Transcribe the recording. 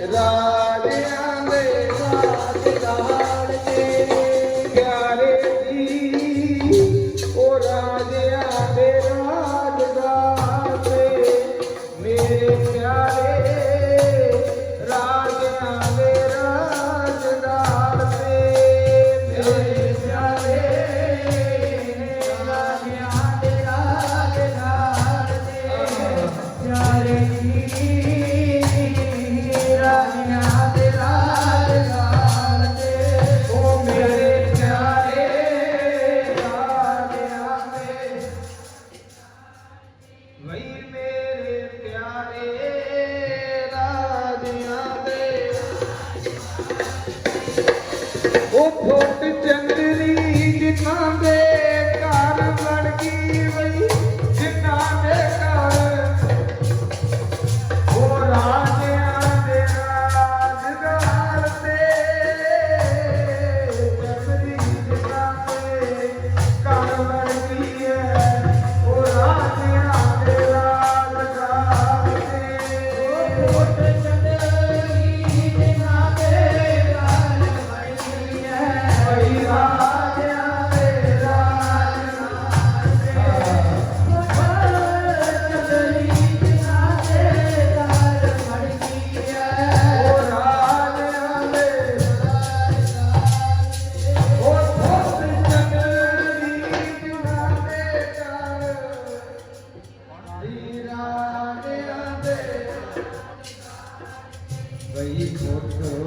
ਰਾਜਿਆਂ ਦੇ ਰਾਜਦਾਰ ਤੇ ਪਿਆਰੇ ਜੀ। ਉਹ ਰਾਜਿਆਂ ਦੇ ਰਾਜਦਾਰ ਤੇ ਮੇਰੇ ਪਿਆਰੇ ਉਹ ਚੰਦਰੀ ਜਿਨ੍ਹਾਂ ਦੇ ਘਰ ਲੜਕੀ वही खोजो